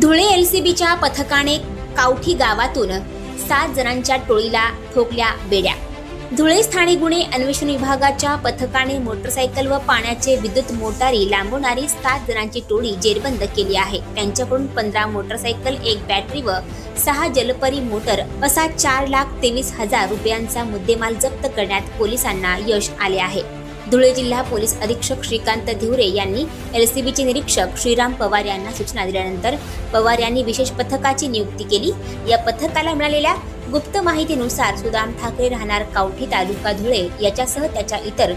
Dhule L C बीच्या पथकाने कावठी गावातून सात जणांच्या टोळीला ठोकल्या बेड्या. धुळे स्थानिक गुन्हे अन्वेषण विभागाच्या पथकाने मोटरसायकल व पाण्याचे विद्युत मोटारी लांबवणारी सात जणांची टोळी जेरबंद केली आहे. त्यांच्याकडून पंधरा मोटरसायकल एक बॅटरी व सहा जलपरी मोटर असा चार लाख तेवीस हजार रुपयांचा मुद्देमाल जप्त करण्यात पोलिसांना यश आले आहे. धुळे जिल्हा पोलीस अधीक्षक श्रीकांत धिवरे यांनी एलसीबीचे निरीक्षक श्रीराम पवार यांना सूचना दिल्यानंतर पवार यांनी विशेष पथकाची नियुक्ती केली. या पथकाला मिळालेल्या गुप्त माहितीनुसार सुदाम ठाकरे राहणार कावठी तालुका धुळे याच्यासह त्याच्या इतर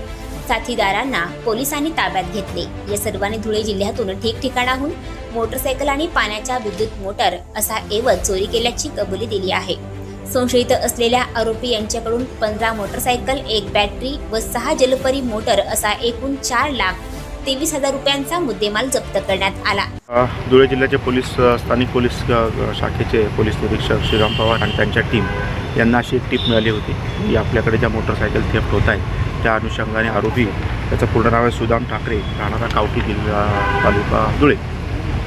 साथीदारांना पोलिसांनी ताब्यात घेतले. या सर्वांनी धुळे जिल्ह्यातून ठिकठिकाणाहून मोटरसायकल आणि पाण्याच्या विद्युत मोटर असा एवज चोरी केल्याची कबुली दिली आहे. संशयित असलेल्या आरोपी यांच्याकडून पंधरा मोटरसायकल एक बॅटरी व सहा जलपरी मोटर असा एकूण चार लाख तेवीस हजार रुपयांचा मुद्देमाल जप्त करण्यात आला. धुळे जिल्ह्याचे पोलीस स्थानिक पोलीस शाखेचे पोलीस निरीक्षक श्रीराम पवार आणि त्यांच्या टीम यांना अशी एक टीप मिळाली होती की आपल्याकडे ज्या मोटरसायकल थेफ्ट होत आहे त्या अनुषंगाने आरोपी त्याचं पूर्ण नाव आहे सुदाम ठाकरे राहणारा कावठी जिल्हा तालुका धुळे.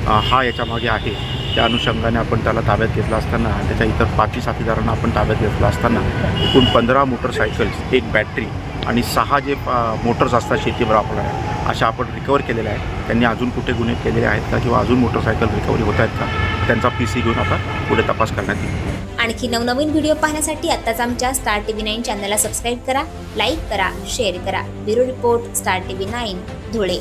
हा याच्यामागे आहे. त्या अनुषंगाने आपण त्याला ताब्यात घेतला असताना त्याच्या इतर पाचवी साथीदारांना आपण ताब्यात घेतला असताना एकूण पंधरा मोटरसायकल्स एक बॅटरी आणि सहा जे मोटर्स असतात शेतीवर वापरणाऱ्या अशा आपण रिकवर केलेल्या आहेत. त्यांनी अजून कुठे गुन्हे केलेले आहेत का किंवा अजून मोटरसायकल रिकव्हरी होत आहेत का? त्यांचा पी सी घेऊन आता पुढे तपास करण्यात येईल. आणखी नवनवीन व्हिडिओ पाहण्यासाठी आत्ताच आमच्या स्टार टीव्ही नाईन चॅनलला सबस्क्राईब करा लाईक करा शेअर करा. Bureau report Star TV nine Dhule.